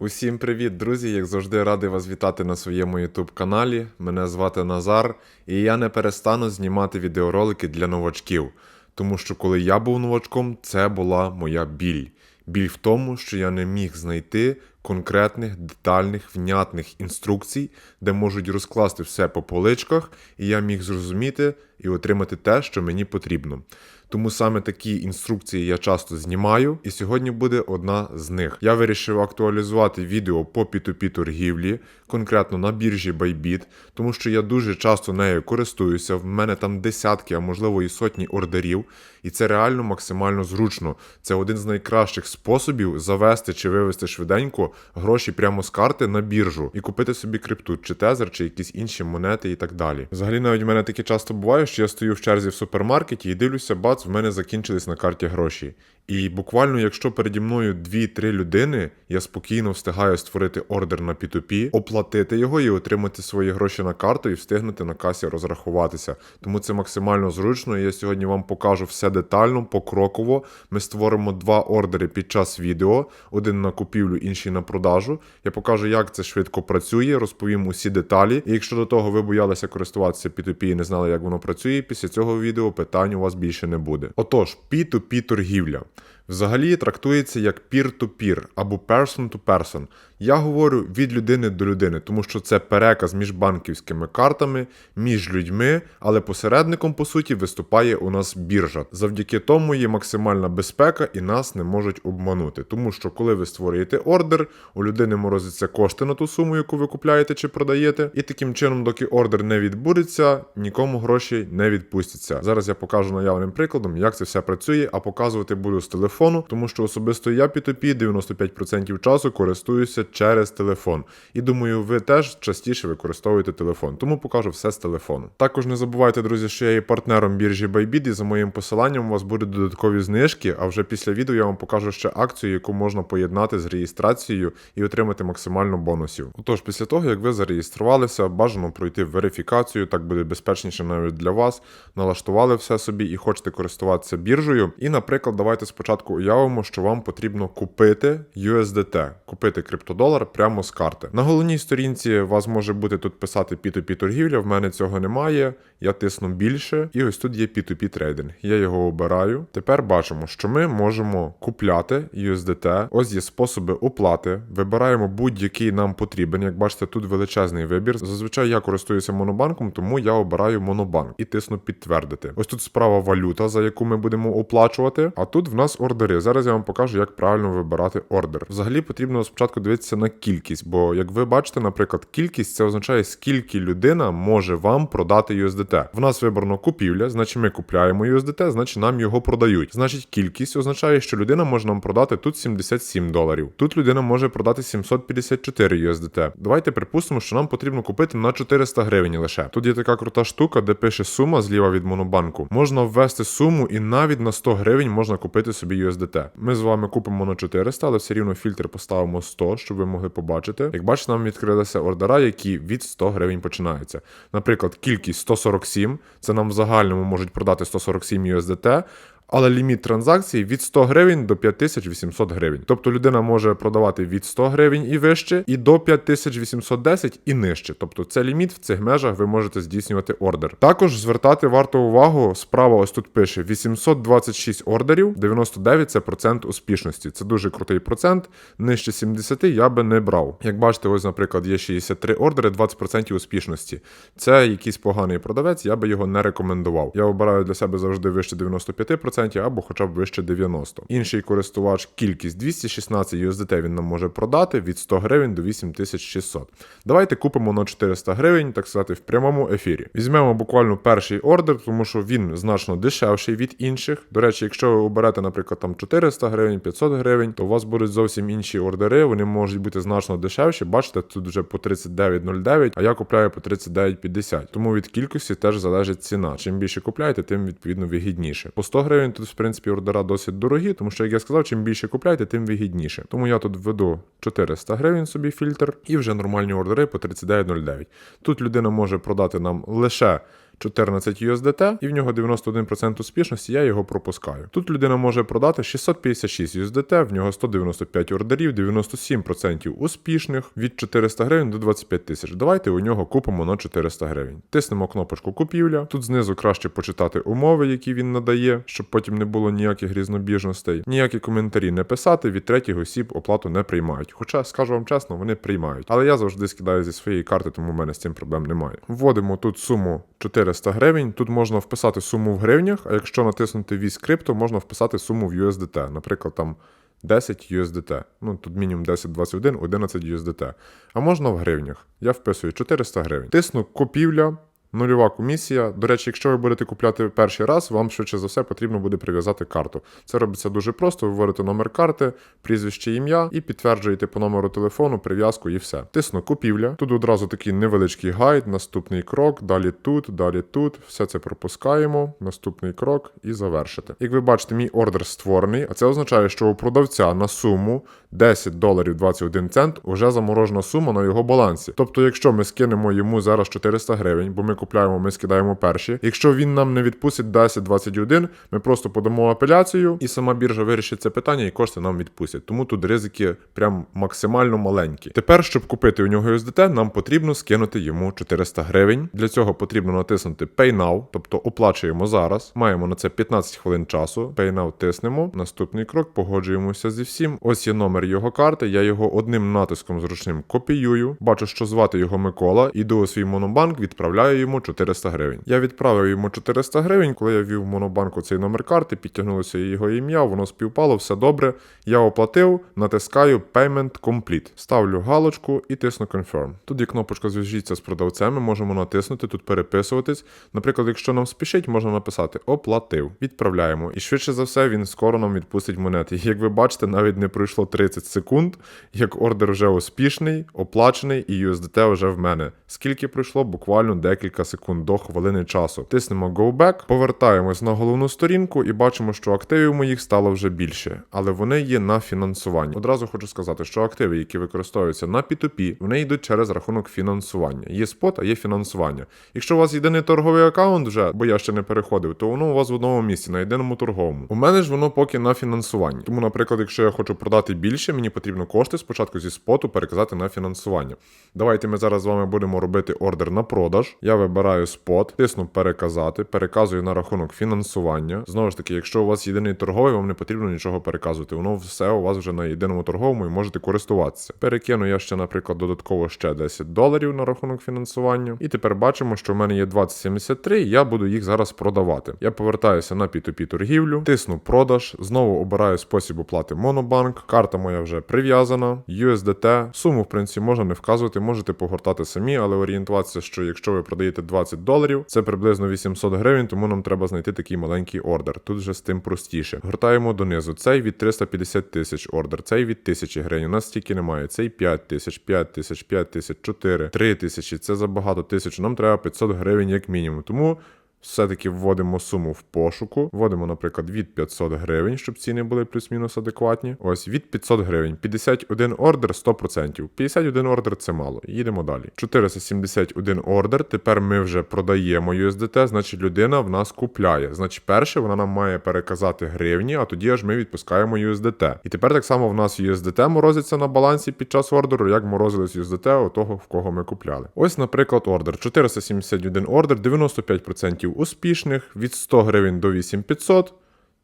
Усім привіт, друзі! Як завжди, радий вас вітати на своєму YouTube каналі. Мене звати Назар, і я не перестану знімати відеоролики для новачків. Тому що коли я був новачком, це була моя біль. Біль в тому, що я не міг знайти конкретних, детальних, внятних інструкцій, де можуть розкласти все по поличках, і я міг зрозуміти і отримати те, що мені потрібно. Тому саме такі інструкції я часто знімаю, і сьогодні буде одна з них. Я вирішив актуалізувати відео по P2P торгівлі, конкретно на біржі Bybit, тому що я дуже часто нею користуюся. В мене там десятки, а можливо і сотні ордерів, і це реально максимально зручно. Це один з найкращих способів завести чи вивести швиденько гроші прямо з карти на біржу і купити собі крипту, чи тезер, чи якісь інші монети і так далі. Взагалі, навіть в мене таке часто буває, що я стою в черзі в супермаркеті і дивлюся, бац, в мене закінчились на карті гроші. І буквально, якщо переді мною 2-3 людини, я спокійно встигаю створити ордер на P2P, оплатити його і отримати свої гроші на карту і встигнути на касі розрахуватися. Тому це максимально зручно. І я сьогодні вам покажу все детально, покроково. Ми створимо два ордери під час відео: один на купівлю, інший на продажу. Я покажу, як це швидко працює, розповім усі деталі. І якщо до того ви боялися користуватися P2P і не знали, як воно працює, після цього відео питань у вас більше не буде. Отож, P2P торгівля. Взагалі трактується як peer-to-peer або person-to-person. Я говорю від людини до людини, тому що це переказ між банківськими картами, між людьми, але посередником, по суті, виступає у нас біржа. Завдяки тому є максимальна безпека і нас не можуть обманути. Тому що, коли ви створюєте ордер, у людини морозяться кошти на ту суму, яку ви купляєте чи продаєте, і таким чином, доки ордер не відбудеться, нікому гроші не відпустяться. Зараз я покажу наявним прикладом, як це все працює, а показувати буду з телефону, тому що особисто я P2P 95% часу користуюся через телефон. І думаю, ви теж частіше використовуєте телефон, тому покажу все з телефону. Також не забувайте, друзі, що я є партнером біржі Bybit, і за моїм посиланням у вас будуть додаткові знижки. А вже після відео я вам покажу ще акцію, яку можна поєднати з реєстрацією і отримати максимально бонусів. Отож, після того як ви зареєструвалися, бажано пройти верифікацію, так буде безпечніше навіть для вас. Налаштували все собі і хочете користуватися біржею. І, наприклад, давайте спочатку уявимо, що вам потрібно купити USDT, купити криптодолар прямо з карти. На головній сторінці вас може бути тут писати P2P торгівля, в мене цього немає. Я тисну більше, і ось тут є P2P трейдинг. Я його обираю. Тепер бачимо, що ми можемо купляти USDT. Ось є способи оплати. Вибираємо будь-який нам потрібен. Як бачите, тут величезний вибір. Зазвичай я користуюся монобанком, тому я обираю монобанк і тисну підтвердити. Ось тут справа валюта, за яку ми будемо оплачувати. А тут в нас ордери. Зараз я вам покажу, як правильно вибирати ордер. Взагалі потрібно спочатку дивитися на кількість, бо як ви бачите, наприклад, кількість це означає, скільки людина може вам продати USDT. В нас вибрано купівля, значить ми купляємо USDT, значить нам його продають. Значить, кількість означає, що людина може нам продати тут 77 доларів. Тут людина може продати 754 USDT. Давайте припустимо, що нам потрібно купити на 400 гривень лише. Тут є така крута штука, де пише сума зліва від монобанку. Можна ввести суму і навіть на 100 гривень можна купити собі USDT. Ми з вами купимо на 400, але все рівно фільтр поставимо 100, щоб ви могли побачити. Як бачите, нам відкрилися ордера, які від 100 гривень починаються. Наприклад, кількість 147, це нам в загальному можуть продати 147 USDT, але ліміт транзакцій від 100 гривень до 5800 гривень. Тобто людина може продавати від 100 гривень і вище, і до 5810 і нижче. Тобто це ліміт в цих межах ви можете здійснювати ордер. Також звертати варто увагу, справа ось тут пише 826 ордерів, 99 це процент успішності. Це дуже крутий процент. Нижче 70 я би не брав. Як бачите, ось, наприклад, є 63 ордери, 20% успішності. Це якийсь поганий продавець, я би його не рекомендував. Я обираю для себе завжди вище 95%. 100% або хоча б вище 90. Інший користувач кількість 216 USDT він нам може продати від 100 гривень до 8600. Давайте купимо на 400 гривень, так сказати, в прямому ефірі. Візьмемо буквально перший ордер, тому що він значно дешевший від інших. До речі, якщо ви оберете, наприклад, там 400 гривень, 500 гривень, то у вас будуть зовсім інші ордери, вони можуть бути значно дешевші. Бачите, тут вже по 39,09, а я купляю по 39,50. Тому від кількості теж залежить ціна. Чим більше купляєте, тим відповідно вигідніше. По 100 гривень тут, в принципі, ордера досить дорогі, тому що, як я сказав, чим більше купляєте, тим вигідніше. Тому я тут введу 400 гривень собі фільтр і вже нормальні ордери по 39,09. Тут людина може продати нам лише 14 USDT, і в нього 91% успішності, я його пропускаю. Тут людина може продати 656 USDT, в нього 195 ордерів, 97% успішних від 400 гривень до 25 тисяч. Давайте у нього купимо на 400 гривень. Тиснемо кнопочку купівля. Тут знизу краще почитати умови, які він надає, щоб потім не було ніяких різнобіжностей. Ніякі коментарі не писати, від третіх осіб оплату не приймають. Хоча, скажу вам чесно, вони приймають. Але я завжди скидаю зі своєї карти, тому в мене з цим проблем немає. Вводимо тут суму 400 гривень. Тут можна вписати суму в гривнях, а якщо натиснути вісь крипто, можна вписати суму в USDT. Наприклад, там 10 USDT. Ну тут мінімум 10, 21, 11 USDT. А можна в гривнях. Я вписую 400 гривень. Тисну купівля. Нульова комісія. До речі, якщо ви будете купляти перший раз, вам швидше за все потрібно буде прив'язати карту. Це робиться дуже просто. Ви вводите номер карти, прізвище, ім'я і підтверджуєте по номеру телефону прив'язку і все. Тисну купівля. Тут одразу такий невеличкий гайд, наступний крок, далі тут, далі тут. Все це пропускаємо. Наступний крок і завершити. Як ви бачите, мій ордер створений, а це означає, що у продавця на суму 10 доларів 21 цент вже заморожена сума на його балансі. Тобто, якщо ми скинемо йому зараз 400 гривень, бо ми купляємо, ми скидаємо перші. Якщо він нам не відпустить 10-21, ми просто подамо апеляцію, і сама біржа вирішить це питання, і кошти нам відпустять. Тому тут ризики прям максимально маленькі. Тепер, щоб купити у нього USDT, нам потрібно скинути йому 400 гривень. Для цього потрібно натиснути Pay тобто оплачуємо зараз. Маємо на це 15 хвилин часу. Pay тиснемо. Наступний крок, погоджуємося зі всім. Ось є номер його карти. Я його одним натиском зручним копіюю. Бачу, що звати його Микола. Іду у свій монобанк, відправляю йому 400 гривень. Я відправив йому 400 гривень, коли я ввів в монобанку цей номер карти, підтягнулося його ім'я, воно співпало, все добре. Я оплатив, натискаю Payment Complete. Ставлю галочку і тисну Confirm. Тут є кнопочка зв'яжіться з продавцем, можемо натиснути тут переписуватись. Наприклад, якщо нам спішить, можна написати Оплатив. Відправляємо. І швидше за все він скоро нам відпустить монети. Як ви бачите, навіть не пройшло 30 секунд, як ордер вже успішний, оплачений, і USDT вже в мене. Скільки пройшло? Буквально декілька секунд до хвилини часу. Тиснемо Go Back, повертаємось на головну сторінку і бачимо, що активів моїх стало вже більше, але вони є на фінансуванні. Одразу хочу сказати, що активи, які використовуються на P2P, вони йдуть через рахунок фінансування. Є спот, а є фінансування. Якщо у вас єдиний торговий аккаунт вже, бо я ще не переходив, то воно у вас в одному місці, на єдиному торговому. У мене ж воно поки на фінансуванні. Тому, наприклад, якщо я хочу продати більше, мені потрібно кошти спочатку зі споту переказати на фінансування. Давайте ми зараз з вами будемо робити ордер на продаж. Я вибираю спот, тисну переказати, переказую на рахунок фінансування. Знову ж таки, якщо у вас єдиний торговий, вам не потрібно нічого переказувати. Воно все у вас вже на єдиному торговому і можете користуватися. Перекину я ще, наприклад, додатково ще 10 доларів на рахунок фінансування. І тепер бачимо, що в мене є 2073, і я буду їх зараз продавати. Я повертаюся на P2P торгівлю, тисну продаж, знову обираю спосіб оплати Монобанк. Карта моя вже прив'язана, USDT. Суму, в принципі, можна не вказувати, можете погортати самі, але орієнтуватися, що якщо ви продаєте 20 доларів, це приблизно 800 гривень, тому нам треба знайти такий маленький ордер. Тут вже з тим простіше. Гортаємо донизу. Цей від 350 тисяч ордер, цей від 1000 гривень. У нас стільки немає. Цей 5 тисяч, 5 тисяч, 5 тисяч, 4, 3 тисячі. Це забагато тисяч. Нам треба 500 гривень як мінімум. Тому. Все-таки вводимо суму в пошуку, вводимо, наприклад, від 500 гривень, щоб ціни були плюс-мінус адекватні. Ось від 500 гривень. 51 ордер 100%. 51 ордер це мало. Їдемо далі. 471 ордер. Тепер ми вже продаємо USDT, значить людина в нас купляє. Значить, перше вона нам має переказати гривні, а тоді аж ми відпускаємо USDT. І тепер так само в нас USDT морозиться на балансі під час ордеру, як морозились USDT у того, в кого ми купляли. Ось, наприклад, ордер. 471 ордер, 95% успішних, від 100 гривень до 8500.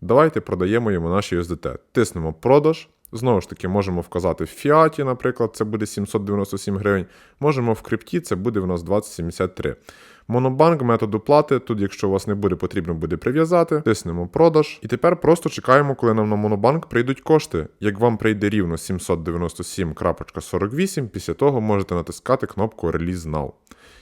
Давайте продаємо йому наші USDT. Тиснемо продаж. Знову ж таки, можемо вказати в фіаті, наприклад, це буде 797 гривень. Можемо в крипті, це буде в нас 2073. Монобанк, метод оплати. Тут, якщо у вас не буде, потрібно буде прив'язати. Тиснемо продаж. І тепер просто чекаємо, коли нам на Монобанк прийдуть кошти. Як вам прийде рівно 797.48, після того можете натискати кнопку Release Now.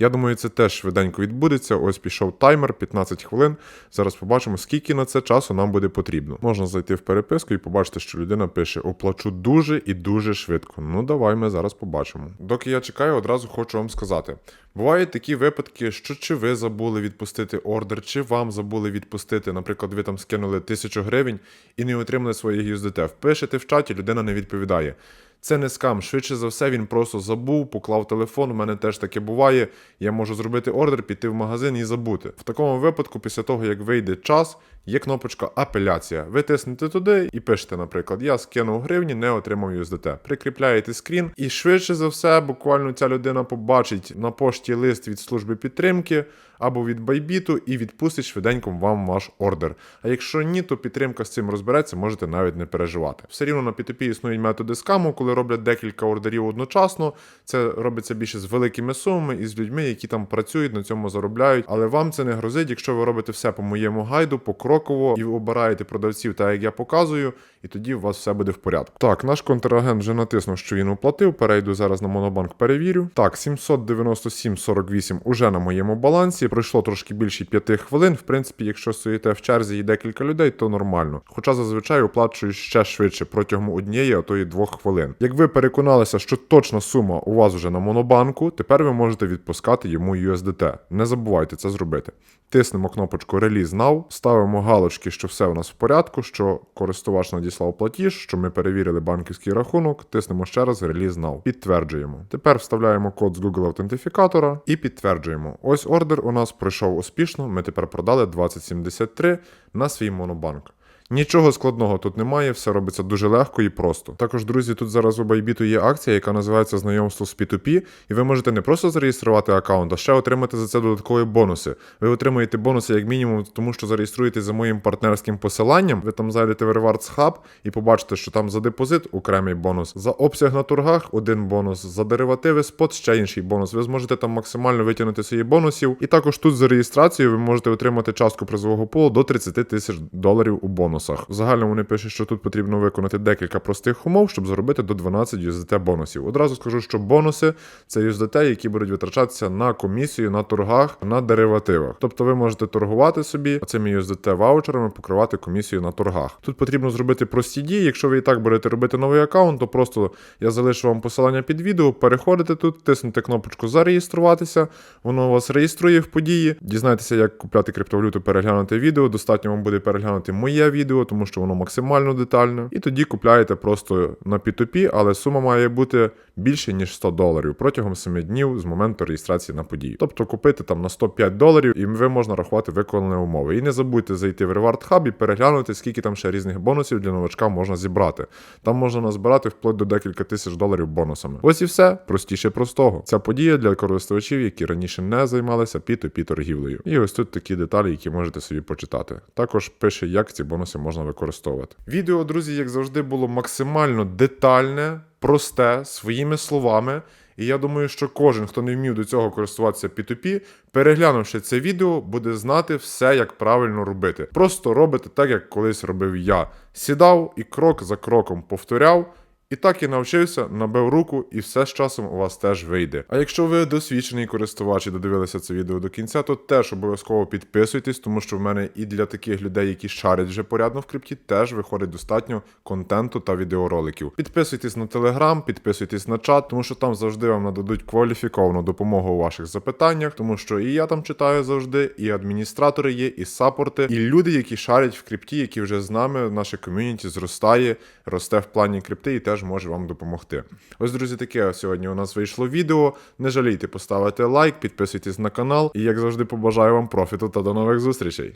Я думаю, це теж швиденько відбудеться. Ось пішов таймер 15 хвилин. Зараз побачимо, скільки на це часу нам буде потрібно. Можна зайти в переписку і побачити, що людина пише: оплачу дуже і дуже швидко. Ну давай ми зараз побачимо. Доки я чекаю, одразу хочу вам сказати: бувають такі випадки, що чи ви забули відпустити ордер, чи вам забули відпустити. Наприклад, ви там скинули тисячу гривень і не отримали своє USDT. Впишете в чаті, людина не відповідає. Це не скам. Швидше за все, він просто забув, поклав телефон. У мене теж таке буває. Я можу зробити ордер, піти в магазин і забути. В такому випадку, після того як вийде час, є кнопочка апеляція. Ви тиснете туди і пишете, наприклад, я скинув гривні, не отримав USDT. Прикріпляєте скрін, і швидше за все, буквально ця людина побачить на пошті лист від служби підтримки або від Байбіту і відпустить швиденько вам ваш ордер. А якщо ні, то підтримка з цим розбереться, можете навіть не переживати. Все рівно на P2P існують методи скаму, коли роблять декілька ордерів одночасно. Це робиться більше з великими сумами і з людьми, які там працюють, на цьому заробляють. Але вам це не грозить, якщо ви робите все по моєму гайду, покроково і обираєте продавців, так як я показую, і тоді у вас все буде в порядку. Так, наш контрагент вже натиснув, що він оплатив. Перейду зараз на монобанк, перевірю. Так, 797,48 уже на моєму балансі. Пройшло трошки більше 5 хвилин. В принципі, якщо стоїте в черзі і декілька людей, то нормально. Хоча зазвичай оплачую ще швидше протягом однієї, а то й двох хвилин. Як ви переконалися, що точна сума у вас вже на монобанку, тепер ви можете відпускати йому USDT. Не забувайте це зробити. Тиснемо кнопочку Release Now, ставимо галочки, що все у нас в порядку, що користувач надіслав платіж, що ми перевірили банківський рахунок, тиснемо ще раз Release Now. Підтверджуємо. Тепер вставляємо код з Google аутентифікатора і підтверджуємо. Ось ордер у нас пройшов успішно. Ми тепер продали 2073 на свій монобанк. Нічого складного тут немає, все робиться дуже легко і просто. Також, друзі, тут зараз у Bybit є акція, яка називається знайомство з P2P, і ви можете не просто зареєструвати аккаунт, а ще отримати за це додаткові бонуси. Ви отримуєте бонуси як мінімум, тому що зареєструєте за моїм партнерським посиланням. Ви там зайдете в Rewards Hub і побачите, що там за депозит окремий бонус, за обсяг на торгах один бонус, за деривативи спот ще інший бонус. Ви зможете там максимально витягнути свої бонусів. І також тут за реєстрацією ви можете отримати частку призового пулу до 30 тисяч доларів у бонусах. В загальному вони пишуть, що тут потрібно виконати декілька простих умов, щоб заробити до 12 USDT бонусів. Одразу скажу, що бонуси це USDT, які будуть витрачатися на комісію, на торгах, на деривативах. Тобто ви можете торгувати собі цими USDT ваучерами, покривати комісію на торгах. Тут потрібно зробити прості дії. Якщо ви і так будете робити новий аккаунт, то просто я залишу вам посилання під відео, переходите тут, тиснете кнопочку зареєструватися, воно вас реєструє в події. Дізнайтеся, як купляти криптовалюту, переглянути відео. Достатньо вам буде переглянути моє відео, тому що воно максимально детальне. І тоді купляєте просто на P2P, але сума має бути більше ніж 100 доларів протягом 7 днів з моменту реєстрації на подію. Тобто купити там на 105 доларів, і ви можна рахувати виконані умови. І не забудьте зайти в Reward Hub і переглянути, скільки там ще різних бонусів для новачка можна зібрати. Там можна назбирати вплоть до декілька тисяч доларів бонусами. Ось і все простіше простого. Ця подія для користувачів, які раніше не займалися P2P торгівлею. І ось тут такі деталі, які можете собі почитати. Також пише, як ці бонуси можна використовувати. Відео, друзі, як завжди, було максимально детальне, просте, своїми словами. І я думаю, що кожен, хто не вмів до цього користуватися P2P, переглянувши це відео, буде знати все, як правильно робити. Просто робите так, як колись робив я. Сідав і крок за кроком повторяв. І так і навчився, набив руку, і все з часом у вас теж вийде. А якщо ви досвідчений користувач і додивилися це відео до кінця, то теж обов'язково підписуйтесь, тому що в мене і для таких людей, які шарять вже порядно в крипті, теж виходить достатньо контенту та відеороликів. Підписуйтесь на телеграм, підписуйтесь на чат, тому що там завжди вам нададуть кваліфіковану допомогу у ваших запитаннях, тому що і я там читаю завжди, і адміністратори є, і саппорти, і люди, які шарять в крипті, які вже з нами, наше ком'юніті зростає, росте в плані крипти і теж може вам допомогти. Ось, друзі, таке сьогодні у нас вийшло відео. Не жалійте поставити лайк, підписуйтесь на канал. І як завжди, побажаю вам профіту та до нових зустрічей.